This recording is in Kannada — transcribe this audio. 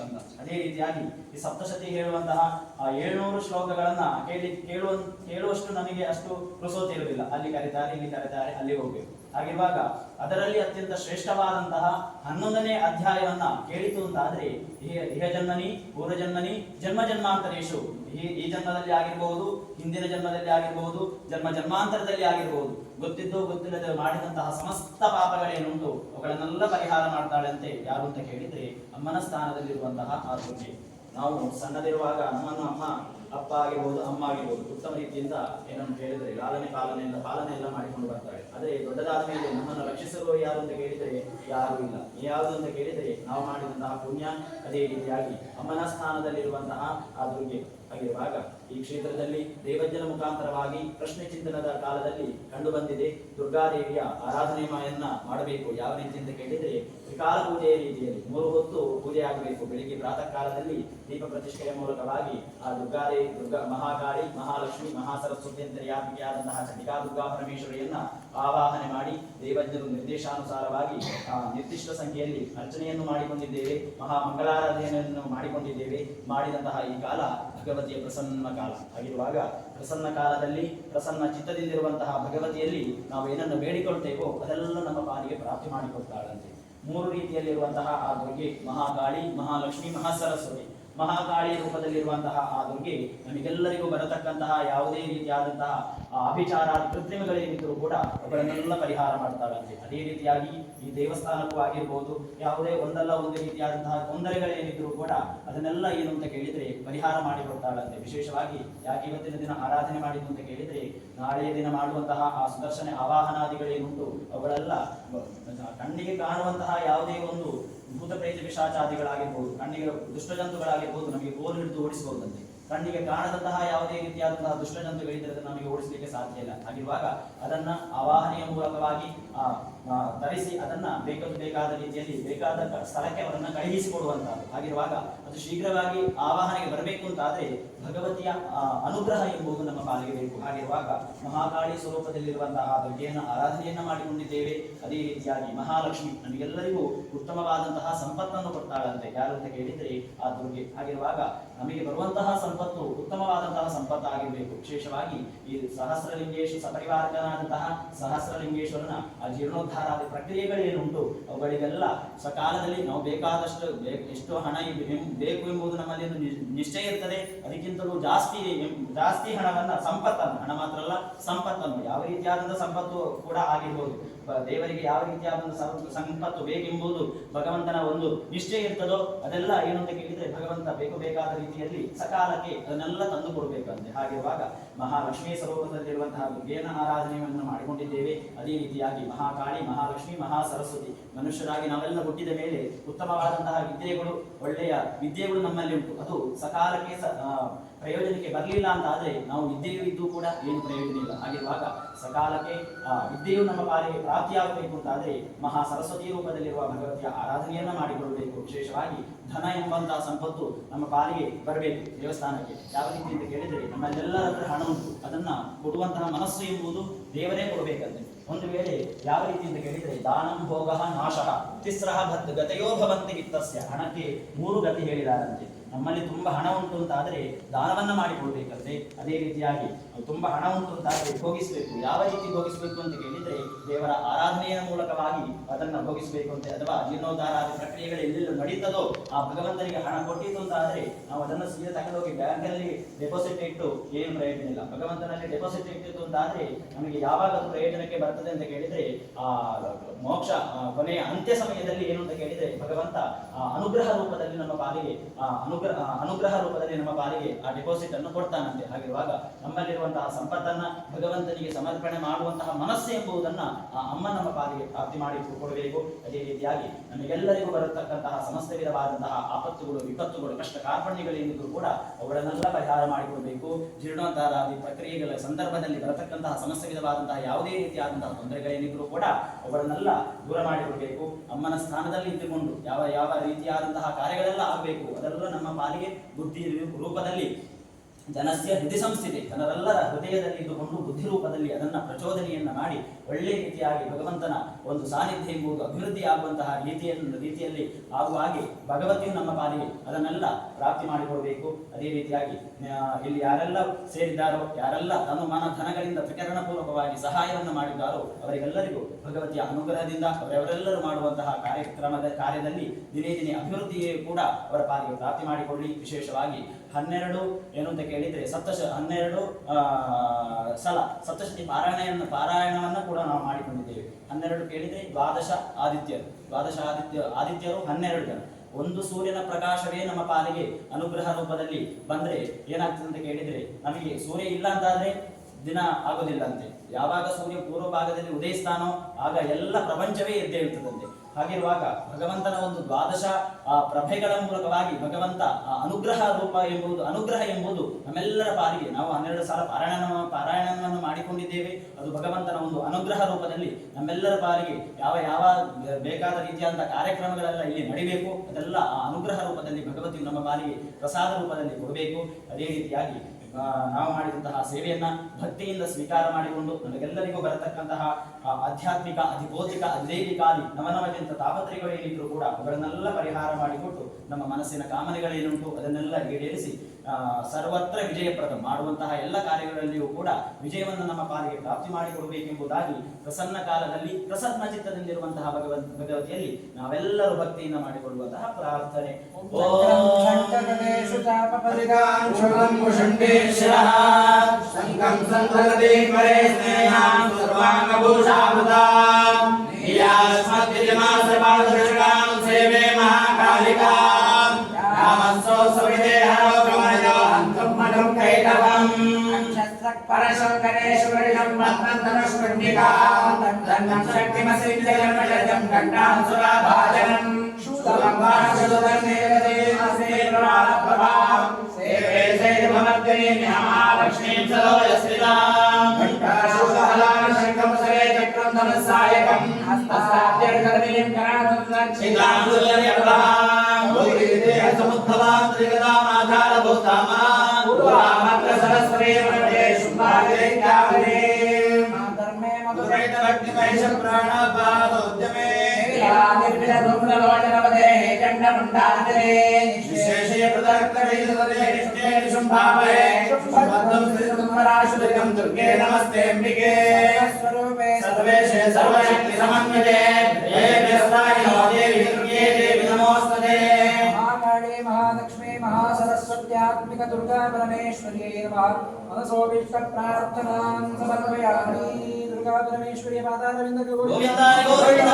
ಚಂದ. ಅದೇ ರೀತಿಯಾಗಿ ಈ ಸಪ್ತಶತಿ ಹೇಳುವಂತಹ, ಆ, ಏಳ್ನೂರು ಶ್ಲೋಕಗಳನ್ನ ಕೇಳಿ ಕೇಳುವ ಕೇಳುವಷ್ಟು ನನಗೆ ಅಷ್ಟು ಪುರುಸೋತಿ ಇರುವುದಿಲ್ಲ ಅಲ್ಲಿ ಕರೀತಾರೆ, ಇಲ್ಲಿ ಕರೀತಾರೆ, ಅಲ್ಲಿ ಹೋಗ್ಬೇಕು. ಹಾಗಿರುವಾಗ ಅದರಲ್ಲಿ ಅತ್ಯಂತ ಶ್ರೇಷ್ಠವಾದಂತಹ ಹನ್ನೊಂದನೇ ಅಧ್ಯಾಯವನ್ನ ಕೇಳಿತು ಅಂತಾದ್ರೆ, ಇಹ ಇಹ ಜನ್ಮನಿ ಪೂರ್ವ ಜನ್ಮನಿ ಜನ್ಮ ಜನ್ಮಾಂತರೇಶು ಈ ಜನ್ಮದಲ್ಲಿ ಆಗಿರಬಹುದು ಹಿಂದಿನ ಜನ್ಮದಲ್ಲಿ ಆಗಿರಬಹುದು ಜನ್ಮ ಜನ್ಮಾಂತರದಲ್ಲಿ ಆಗಿರಬಹುದು ಗೊತ್ತಿದ್ದು ಗೊತ್ತಿಲ್ಲದೆ ಮಾಡಿದಂತಹ ಸಮಸ್ತ ಪಾಪಗಳೇನುಂಟು, ಅವುಗಳನ್ನೆಲ್ಲ ಪರಿಹಾರ ಮಾಡ್ತಾಳಂತೆ ಯಾರು ಅಂತ ಕೇಳಿದ್ರೆ, ಅಮ್ಮನ ಸ್ಥಾನದಲ್ಲಿರುವಂತಹ ಆ ನಾವು ಸಣ್ಣದಿರುವಾಗ ನಮ್ಮನ್ನು ಅಮ್ಮ ಅಪ್ಪ ಆಗಿರ್ಬೋದು ಅಮ್ಮ ಆಗಿರ್ಬೋದು ಉತ್ತಮ ರೀತಿಯಿಂದ ಏನನ್ನು ಹೇಳಿದರೆ ಲಾಲನೆ, ಪಾಲನೆಯಿಂದ ಪಾಲನೆ ಎಲ್ಲ ಮಾಡಿಕೊಂಡು ಬರ್ತಾರೆ. ಆದರೆ ದೊಡ್ಡದಾದ ಮೇಲೆ ನಮ್ಮನ್ನು ರಕ್ಷಿಸಲು ಯಾರು ಅಂತ ಕೇಳಿದರೆ ಯಾರು ಇಲ್ಲ. ಯಾವುದು ಅಂತ ಕೇಳಿದರೆ ನಾವು ಮಾಡಿದಂತಹ ಪುಣ್ಯ ಅದೇ ರೀತಿಯಾಗಿ ಅಮ್ಮನ ಸ್ಥಾನದಲ್ಲಿರುವಂತಹ ಆ ದುರ್ಗೆ ಆಗಿರುವಾಗ ಈ ಕ್ಷೇತ್ರದಲ್ಲಿ ದೇವಜ್ಜನ ಮುಖಾಂತರವಾಗಿ ಪ್ರಶ್ನೆ ಚಿಂತನದ ಕಾಲದಲ್ಲಿ ಕಂಡು ಬಂದಿದೆ ದುರ್ಗಾದೇವಿಯ ಆರಾಧನೆಯನ್ನ ಮಾಡಬೇಕು ಯಾವ ರೀತಿ ಅಂತ ಕೇಳಿದರೆ ತ್ರಿಕಾಲ ಪೂಜೆಯ ರೀತಿಯಲ್ಲಿ ಮೂರು ಹೊತ್ತು ಪೂಜೆ ಆಗಬೇಕು ಬೆಳಿಗ್ಗೆ ಪ್ರಾತಃ ಕಾಲದಲ್ಲಿ ದೀಪ ಪ್ರತಿಷ್ಠೆಯ ಮೂಲಕವಾಗಿ ಆ ದುರ್ಗಾದೇವಿ ದುರ್ಗಾ ಮಹಾಕಾಳಿ, ಮಹಾಲಕ್ಷ್ಮಿ, ಮಹಾಸರಸ್ವತಿ ಅಂತ ಯಾತ್ರಿಕೆಯಾದಂತಹ ಚಂಡಿಕಾ ದುರ್ಗಾ ಪರಮೇಶ್ವರಿಯನ್ನ ಆವಾಹನೆ ಮಾಡಿ ದೇವಜ್ಞರು ನಿರ್ದೇಶಾನುಸಾರವಾಗಿ ಆ ನಿರ್ದಿಷ್ಟ ಸಂಖ್ಯೆಯಲ್ಲಿ ಅರ್ಚನೆಯನ್ನು ಮಾಡಿಕೊಂಡಿದ್ದೇವೆ ಮಹಾ ಮಂಗಳಾರಾಧನೆಯನ್ನು ಮಾಡಿಕೊಂಡಿದ್ದೇವೆ. ಮಾಡಿದಂತಹ ಈ ಕಾಲ ಭಗವತಿಯ ಪ್ರಸನ್ನ ಕಾಲ ಆಗಿರುವಾಗ ಪ್ರಸನ್ನ ಕಾಲದಲ್ಲಿ, ಪ್ರಸನ್ನ ಚಿತ್ತದಿಂದಿರುವಂತಹ ಭಗವತಿಯಲ್ಲಿ ನಾವು ಏನನ್ನು ಬೇಡಿಕೊಳ್ತೇವೋ ಅದೆಲ್ಲ ನಮ್ಮ ಪಾಲಿಗೆ ಪ್ರಾಪ್ತಿ ಮಾಡಿಕೊಡ್ತಾಳಂತೆ. ಮೂರು ರೀತಿಯಲ್ಲಿರುವಂತಹ ಆ ದುರ್ಗೆ ಮಹಾಕಾಳಿ, ಮಹಾಲಕ್ಷ್ಮಿ, ಮಹಾಸರಸ್ವತಿ. ಮಹಾಕಾಳಿ ರೂಪದಲ್ಲಿರುವಂತಹ ಆ ದುರ್ಗೆ ನಮಗೆಲ್ಲರಿಗೂ ಬರತಕ್ಕಂತಹ ಯಾವುದೇ ರೀತಿಯಾದಂತಹ ಅಭಿಚಾರ ಕೃತ್ರಿಮಗಳೇನಿದ್ರೂ ಕೂಡ ಅವುಗಳನ್ನೆಲ್ಲ ಪರಿಹಾರ ಮಾಡ್ತಾಳಂತೆ ಅದೇ ರೀತಿಯಾಗಿ ಈ ದೇವಸ್ಥಾನಕ್ಕೂ ಆಗಿರ್ಬೋದು, ಯಾವುದೇ ಒಂದಲ್ಲ ಒಂದು ರೀತಿಯಾದಂತಹ ತೊಂದರೆಗಳೇನಿದ್ರೂ ಕೂಡ ಅದನ್ನೆಲ್ಲ ಏನು ಅಂತ ಕೇಳಿದರೆ ಪರಿಹಾರ ಮಾಡಿಕೊಡ್ತಾಳಂತೆ ವಿಶೇಷವಾಗಿ ಯಾಕೆ ಇವತ್ತಿನ ದಿನ ಆರಾಧನೆ ಮಾಡಿದ್ದು ಅಂತ ಕೇಳಿದರೆ ನಾಳೆಯ ದಿನ ಮಾಡುವಂತಹ ಆ ಸುದರ್ಶನ ಆವಾಹನಾದಿಗಳೇನುಂಟು, ಅವುಗಳೆಲ್ಲ ಕಣ್ಣಿಗೆ ಕಾಣುವಂತಹ ಯಾವುದೇ ಒಂದು ಭೂತ ಪ್ರೇತ ಪಿಶಾಚಾದಿಗಳಾಗಿರ್ಬೋದು ಕಣ್ಣಿಗೆ ದುಷ್ಟಜಂತುಗಳಾಗಿರ್ಬೋದು ನಮಗೆ ಗೋಲು ಹಿಡಿದು ಓಡಿಸಬಹುದಂತೆ. ಕಣ್ಣಿಗೆ ಕಾಣದಂತಹ ಯಾವುದೇ ರೀತಿಯಾದಂತಹ ದುಷ್ಟಜಂತುಗಳಿದ್ದರೆ ನಮಗೆ ಓಡಿಸಲಿಕ್ಕೆ ಸಾಧ್ಯ ಇಲ್ಲ. ಹಾಗಿರುವಾಗ ಅದನ್ನ ಆವಾಹನೆಯ ಮೂಲಕವಾಗಿ ಆ, ತರಿಸಿ ಅದನ್ನ ಬೇಕಾದ ಬೇಕಾದ ರೀತಿಯಲ್ಲಿ ಬೇಕಾದ ಸ್ಥಳಕ್ಕೆ ಅವರನ್ನ ಕಳುಹಿಸಿಕೊಡುವಂತಹದ್ದು ಹಾಗಿರುವಾಗ ಅದು ಶೀಘ್ರವಾಗಿ ಆವಾಹನೆಗೆ ಬರಬೇಕು ಅಂತಾದ್ರೆ ಭಗವತಿಯ ಅನುಗ್ರಹ ಎಂಬುದು ನಮ್ಮ ಪಾಲಿಗೆ ಬೇಕು. ಹಾಗಿರುವಾಗ ಮಹಾಕಾಳಿ ಸ್ವರೂಪದಲ್ಲಿರುವಂತಹ ದುರ್ಗೆಯನ್ನು ಆರಾಧನೆಯನ್ನ ಮಾಡಿಕೊಂಡಿದ್ದೇವೆ. ಅದೇ ರೀತಿಯಾಗಿ ಮಹಾಲಕ್ಷ್ಮಿ ನಮಗೆಲ್ಲರಿಗೂ ಉತ್ತಮವಾದಂತಹ ಸಂಪತ್ತನ್ನು ಕೊಡ್ತಾಳಂತೆ. ಯಾರು ಅಂತ ಕೇಳಿದ್ರೆ ಆ ದುರ್ಗೆ. ಹಾಗಿರುವಾಗ ನಮಗೆ ಬರುವಂತಹ ಸಂಪತ್ತು ಉತ್ತಮವಾದಂತಹ ಸಂಪತ್ತಾಗಿರಬೇಕು ವಿಶೇಷವಾಗಿ ಈ ಸಹಸ್ರಲಿಂಗೇಶ್ವರ ಸಪರಿವಾರಕನಾದಂತಹ ಸಹಸ್ರಲಿಂಗೇಶ್ವರನ ಆ ಜೀರ್ಣೋದ್ಧಾರಾದಿ ಪ್ರಕ್ರಿಯೆಗಳೇನುಂಟು? ಅವುಗಳಿಗೆಲ್ಲ ಸಕಾಲದಲ್ಲಿ ನಾವು ಬೇಕಾದಷ್ಟು ಎಷ್ಟು ಹಣ ಬೇಕು ಎಂಬುದು ನಮ್ಮಲ್ಲಿ ಒಂದು ನಿಶ್ಚಯ ಇರ್ತದೆ. ಅದಕ್ಕಿಂತಲೂ ಜಾಸ್ತಿ ಜಾಸ್ತಿ ಹಣವನ್ನ ಸಂಪತ್ತನ್ನು, ಹಣ ಮಾತ್ರ ಅಲ್ಲ, ಸಂಪತ್ತನ್ನು, ಯಾವ ರೀತಿಯಾದಂಥ ಸಂಪತ್ತು ಕೂಡ ಆಗಿರ್ಬೋದು. ದೇವರಿಗೆ ಯಾವ ರೀತಿಯಾದ ಸಂಪತ್ತು ಬೇಕೆಂಬುದು ಭಗವಂತನ ಒಂದು ನಿಶ್ಚಯ ಇರ್ತದೋ ಅದೆಲ್ಲ ಏನು ಅಂತ ಕೇಳಿದ್ರೆ ಭಗವಂತ ಬೇಕು ಬೇಕಾದ ರೀತಿಯಲ್ಲಿ ಸಕಾಲಕ್ಕೆ ಅದನ್ನೆಲ್ಲ ತಂದು ಕೊಡಬೇಕಂತೆ. ಹಾಗಿರುವಾಗ ಮಹಾಲಕ್ಷ್ಮಿ ಸ್ವರೂಪದಲ್ಲಿರುವಂತಹ ದುರ್ಗೇನ ಆರಾಧನೆಯನ್ನು ಮಾಡಿಕೊಂಡಿದ್ದೇವೆ. ಅದೇ ರೀತಿಯಾಗಿ ಮಹಾಕಾಳಿ, ಮಹಾಲಕ್ಷ್ಮಿ ಮಹಾ ಸರಸ್ವತಿ ಮನುಷ್ಯರಾಗಿ ನಾವೆಲ್ಲ ಹುಟ್ಟಿದ ಮೇಲೆ ಉತ್ತಮವಾದಂತಹ ವಿದ್ಯೆಗಳು, ಒಳ್ಳೆಯ ವಿದ್ಯೆಗಳು ನಮ್ಮಲ್ಲಿ ಉಂಟು. ಅದು ಸಕಾಲಕ್ಕೆ ಪ್ರಯೋಜನಕ್ಕೆ ಬರಲಿಲ್ಲ ಅಂತ ಆದರೆ ನಾವು ವಿದ್ಯೆಯೂ ಇದ್ದು ಕೂಡ ಏನು ಪ್ರಯೋಜನ ಇಲ್ಲ. ಹಾಗಿರುವಾಗ ಸಕಾಲಕ್ಕೆ, ಆ, ವಿದ್ಯೆಯು ನಮ್ಮ ಪಾಲಿಗೆ ಪ್ರಾಪ್ತಿಯಾಗಬೇಕು ಆದರೆ ಮಹಾ ಸರಸ್ವತಿ ರೂಪದಲ್ಲಿರುವ ಭಗವತಿಯ ಆರಾಧನೆಯನ್ನ ಮಾಡಿಕೊಳ್ಳಬೇಕು. ವಿಶೇಷವಾಗಿ ಧನ ಎಂಬಂತಹ ಸಂಪತ್ತು ನಮ್ಮ ಪಾಲಿಗೆ ಬರಬೇಕು ದೇವಸ್ಥಾನಕ್ಕೆ. ಯಾವ ರೀತಿ ಅಂತ ಕೇಳಿದರೆ ನಮ್ಮಲ್ಲೆಲ್ಲರ ಹತ್ರ ಹಣ ಉಂಟು. ಅದನ್ನ ಕೊಡುವಂತಹ ಮನಸ್ಸು ಎಂಬುದು ದೇವರೇ ಕೊಡಬೇಕಂತೆ. ಒಂದು ವೇಳೆ ಯಾವ ರೀತಿ ಅಂತ ಕೇಳಿದ್ರೆ, ದಾನಂ ಭೋಗ ನಾಶಃ ತಿಸ್ರಹ ಗತೆಯೋ ಭವಂತಿ ವಿತ್ತಸ್ಯ ಹಣಕ್ಕೆ ಮೂರು ಗತಿ ಹೇಳಿದಾರಂತೆ. ನಮ್ಮಲ್ಲಿ ತುಂಬಾ ಹಣ ಉಂಟು ಅಂತ ಆದರೆ ದಾನವನ್ನ ಮಾಡಿಕೊಳ್ಬೇಕಂತೆ ಅದೇ ರೀತಿಯಾಗಿ ತುಂಬಾ ಹಣ ಉಂಟು ಅಂತ ಆದರೆ ಭೋಗಿಸ್ಬೇಕು. ಯಾವ ರೀತಿ ಭೋಗಿಸ್ಬೇಕು ಅಂತ ಕೇಳಿದ್ರೆ ದೇವರ ಆರಾಧನೆಯ ಮೂಲಕವಾಗಿ ಅದನ್ನ ಭೋಗಿಸ್ಬೇಕು ಅಂತ. ಅಥವಾ ಜೀರ್ಣೋದ್ಧಾರಾದಿ ಪ್ರಕ್ರಿಯೆಗಳು ಎಲ್ಲೆಲ್ಲೂ ನಡೀತದೋ ಆ ಭಗವಂತನಿಗೆ ಹಣ ಕೊಟ್ಟಿತ್ತು ಅಂತ ಆದರೆ ನಾವು ಅದನ್ನು ಸೀದಾ ತಗೊಂಡೋಗಿ ಬ್ಯಾಂಕಲ್ಲಿ ಡೆಪಾಸಿಟ್ ಇಟ್ಟು ಏನು ಪ್ರಯೋಜನ ಇಲ್ಲ. ಭಗವಂತನಲ್ಲಿ ಡೆಪಾಸಿಟ್ ಇಟ್ಟಿತ್ತು ಅಂತ ಆದರೆ ನಮಗೆ ಯಾವಾಗ ಪ್ರಯೋಜನಕ್ಕೆ ಬರ್ತದೆ ಅಂತ ಕೇಳಿದ್ರೆ ಆ ಮೋಕ್ಷ ಕೊನೆಯ ಅಂತ್ಯ ಸಮಯದಲ್ಲಿ ಏನು ಅಂತ ಕೇಳಿದರೆ ಭಗವಂತ ಅನುಗ್ರಹ ರೂಪದಲ್ಲಿ ನಮ್ಮ ಪಾಲಿಗೆ ಅನುಗ್ರಹ ಅನುಗ್ರಹ ರೂಪದಲ್ಲಿ ನಮ್ಮ ಪಾಲಿಗೆ ಆ ಡೆಪಾಸಿಟ್ ಅನ್ನು ಕೊಡ್ತಾನಂತೆ. ಹಾಗಿರುವಾಗ ನಮ್ಮಲ್ಲಿರುವಂತಹ ಸಂಪತ್ತನ್ನ ಭಗವಂತನಿಗೆ ಸಮರ್ಪಣೆ ಮಾಡುವಂತಹ ಮನಸ್ಸು ಎಂಬುದನ್ನ ಆ, ಅಮ್ಮ ನಮ್ಮ ಪಾಲಿಗೆ ಪ್ರಾಪ್ತಿ ಮಾಡಿ ಕೊಡಬೇಕು. ಅದೇ ರೀತಿಯಾಗಿ ನಮಗೆಲ್ಲರಿಗೂ ಬರತಕ್ಕಂತಹ ಸಮಸ್ತ ವಿಧವಾದಂತಹ ಆಪತ್ತುಗಳು, ವಿಪತ್ತುಗಳು, ಕಷ್ಟ ಕಾರ್ಪಣ್ಯಗಳೇನಿದ್ರು ಕೂಡ ಅವುಗಳನ್ನೆಲ್ಲ ಪರಿಹಾರ ಮಾಡಿಕೊಡಬೇಕು. ಜೀರ್ಣೋದ್ಧಾರಾದಿ ಪ್ರಕ್ರಿಯೆಗಳ ಸಂದರ್ಭದಲ್ಲಿ ಬರತಕ್ಕಂತಹ ಸಮಸ್ತ ವಿಧವಾದಂತಹ ಯಾವುದೇ ರೀತಿಯಾದಂತಹ ತೊಂದರೆಗಳೇನಿದ್ರು ಕೂಡ ಅವುಗಳನ್ನೆಲ್ಲ ದೂರ ಮಾಡಿಕೊಡಬೇಕು. ಅಮ್ಮನ ಸ್ಥಾನದಲ್ಲಿ ಇದ್ದುಕೊಂಡು ಯಾವ ಯಾವ ರೀತಿಯಾದಂತಹ ಕಾರ್ಯಗಳೆಲ್ಲ ಆಗಬೇಕು ಅದರಲ್ಲೂ ನಮ್ಮ ಪಾಲಿಗೆ ಬುದ್ಧಿ ರೂಪದಲ್ಲಿ. ಜನಸ್ಯ ಹೃದಯ ಸಂಸ್ಥಿತಿ ಜನರೆಲ್ಲರ ಹೃದಯದಲ್ಲಿ ಇದ್ದುಕೊಂಡು ಬುದ್ಧಿ ರೂಪದಲ್ಲಿ ಅದನ್ನ ಪ್ರಚೋದನೆಯನ್ನ ಮಾಡಿ ಒಳ್ಳೆಯ ರೀತಿಯಾಗಿ ಭಗವಂತನ ಒಂದು ಸಾನ್ನಿಧ್ಯ ಎಂಬುದು ಅಭಿವೃದ್ಧಿ ಆಗುವಂತಹ ರೀತಿಯನ್ನು, ರೀತಿಯಲ್ಲಿ ಆಗುವ ಹಾಗೆ ಭಗವತಿಯು ನಮ್ಮ ಪಾಲಿಗೆ ಅದನ್ನೆಲ್ಲ ಪ್ರಾಪ್ತಿ ಮಾಡಿಕೊಡಬೇಕು. ಅದೇ ರೀತಿಯಾಗಿ ಇಲ್ಲಿ ಯಾರೆಲ್ಲ ಸೇರಿದ್ದಾರೋ, ಯಾರೆಲ್ಲ ತಮ್ಮ ಮನ ಧನಗಳಿಂದ ಪ್ರಕರಣ ಪೂರ್ವಕವಾಗಿ ಸಹಾಯವನ್ನು ಮಾಡಿದ್ದಾರೋ, ಅವರಿಗೆಲ್ಲರಿಗೂ ಭಗವತಿಯ ಅನುಗ್ರಹದಿಂದ ಅವರೆಲ್ಲರೂ ಮಾಡುವಂತಹ ಕಾರ್ಯಕ್ರಮದ ಕಾರ್ಯದಲ್ಲಿ ದಿನೇ ದಿನೇ ಅಭಿವೃದ್ಧಿಯೇ ಕೂಡ ಅವರ ಪಾಲಿಗೆ ಪ್ರಾಪ್ತಿ ಮಾಡಿಕೊಳ್ಳಿ. ವಿಶೇಷವಾಗಿ ಹನ್ನೆರಡು ಏನು ಅಂತ ಕೇಳಿದ್ರೆ ಸಪ್ತಶ ಹನ್ನೆರಡು ಸಲ ಸಪ್ತಶತಿ ಪಾರಾಯಣವನ್ನು ಪಾರಾಯಣವನ್ನು ಕೂಡ ನಾವು ಮಾಡಿಕೊಂಡಿದ್ದೇವೆ. ಹನ್ನೆರಡು ಕೇಳಿದ್ರೆ ದ್ವಾದಶ ಆದಿತ್ಯರು. ದ್ವಾದಶ ಆದಿತ್ಯ, ಆದಿತ್ಯರು ಹನ್ನೆರಡು ಜನ. ಒಂದು ಸೂರ್ಯನ ಪ್ರಕಾಶವೇ ನಮ್ಮ ಪಾಲಿಗೆ ಅನುಗ್ರಹ ರೂಪದಲ್ಲಿ ಬಂದ್ರೆ ಏನಾಗ್ತದೆ ಅಂತ ಕೇಳಿದ್ರೆ ನಮಗೆ ಸೂರ್ಯ ಇಲ್ಲ ಅಂತಾದ್ರೆ ದಿನ ಆಗೋದಿಲ್ಲ ಅಂತೆ. ಯಾವಾಗ ಸೂರ್ಯ ಪೂರ್ವ ಭಾಗದಲ್ಲಿ ಉದಯಿಸ್ತಾನೋ ಆಗ ಎಲ್ಲ ಪ್ರಪಂಚವೇ ಎದ್ದೇಳ್ತದಂತೆ. ಹಾಗಿರುವಾಗ ಭಗವಂತನ ಒಂದು ದ್ವಾದಶ, ಆ ಪ್ರಭೆಗಳ ಮೂಲಕವಾಗಿ ಭಗವಂತ ಆ ಅನುಗ್ರಹ ರೂಪ ಎಂಬುದು, ಅನುಗ್ರಹ ಎಂಬುದು ನಮ್ಮೆಲ್ಲರ ಪಾಲಿಗೆ. ನಾವು ಹನ್ನೆರಡು ಸಾಲ ಪಾರಾಯಣ, ಪಾರಾಯಣವನ್ನು ಮಾಡಿಕೊಂಡಿದ್ದೇವೆ. ಅದು ಭಗವಂತನ ಒಂದು ಅನುಗ್ರಹ ರೂಪದಲ್ಲಿ ನಮ್ಮೆಲ್ಲರ ಪಾಲಿಗೆ ಯಾವ ಯಾವ ಬೇಕಾದ ರೀತಿಯಾದಂತಹ ಕಾರ್ಯಕ್ರಮಗಳೆಲ್ಲ ಇಲ್ಲಿ ನಡಿಬೇಕು, ಅದೆಲ್ಲ ಆ ಅನುಗ್ರಹ ರೂಪದಲ್ಲಿ ಭಗವತಿಯು ನಮ್ಮ ಪಾಲಿಗೆ ಪ್ರಸಾದ ರೂಪದಲ್ಲಿ ಕೊಡಬೇಕು. ಅದೇ ರೀತಿಯಾಗಿ ನಾವು ಮಾಡಿದಂತಹ ಸೇವೆಯನ್ನ ಭಕ್ತಿಯಿಂದ ಸ್ವೀಕಾರ ಮಾಡಿಕೊಂಡು ನಮಗೆಲ್ಲರಿಗೂ ಬರತಕ್ಕಂತಹ ಆಧ್ಯಾತ್ಮಿಕ, ಅಧಿಭೌತಿಕ ಅಧಿದೈವಿಕಾದಿ ನವನವಕ್ಕಿಂತ ತಾಪತ್ರಿಗಳು ಏನಿದ್ರು ಕೂಡ ಅವುಗಳನ್ನೆಲ್ಲ ಪರಿಹಾರ ಮಾಡಿಕೊಟ್ಟು ನಮ್ಮ ಮನಸ್ಸಿನ ಕಾಮನೆಗಳೇನುಂಟು ಅದನ್ನೆಲ್ಲ ಈಡೇರಿಸಿ ಸರ್ವತ್ರ ವಿಜಯಪ್ರದ ಮಾಡುವಂತಹ ಎಲ್ಲ ಕಾರ್ಯಗಳಲ್ಲಿಯೂ ಕೂಡ ವಿಜಯವನ್ನು ನಮ್ಮ ಪಾಲಿಗೆ ಪ್ರಾಪ್ತಿ ಮಾಡಿಕೊಡಬೇಕೆಂಬುದಾಗಿ ಪ್ರಸನ್ನ ಕಾಲದಲ್ಲಿ ಪ್ರಸನ್ನ ಚಿತ್ತದಿಂದಿರುವಂತಹ ಭಗವಂತ ಭಗವತಿಯಲ್ಲಿ ನಾವೆಲ್ಲರೂ ಭಕ್ತಿಯಿಂದ ಮಾಡಿಕೊಳ್ಳುವಂತಹ ಪ್ರಾರ್ಥನೆ. ಸೇವೆ ಮಹಾಕಾಲಿಕಾ. ಸವಿತೆ मठं कैटवम् परशङ्करेश्वरिणं रत्नधनुष्पुण्डिकां धन्नं शक्तिमसिञ्जयमशजं घण्टां सुराभाजनं सेवे शैलमर्दिनीं महालक्ष्मीं सलोयस्थितां घण्टाशूलहलां शङ्खं सरे चक्रं धनुस्सायकं हस्ताभ्यर्करणीं कराधुर्लक्षितां सुलर्यप्रभां भूरिदेहसमुद्भवां గణేశ ప్రాణపాదోద్యమే విశేషే ప్రదర్శనైర్భావే దుర్గే నమస్తే అంబికే. స్వరూపే సర్వేశే సర్వశక్తి సమన్వయే దేవి దుర్గే మనసోభిష్ట ప్రార్థనాం సమర్పయామి. దుర్గా పరమేశ్వరి మాతారవింద గోవింద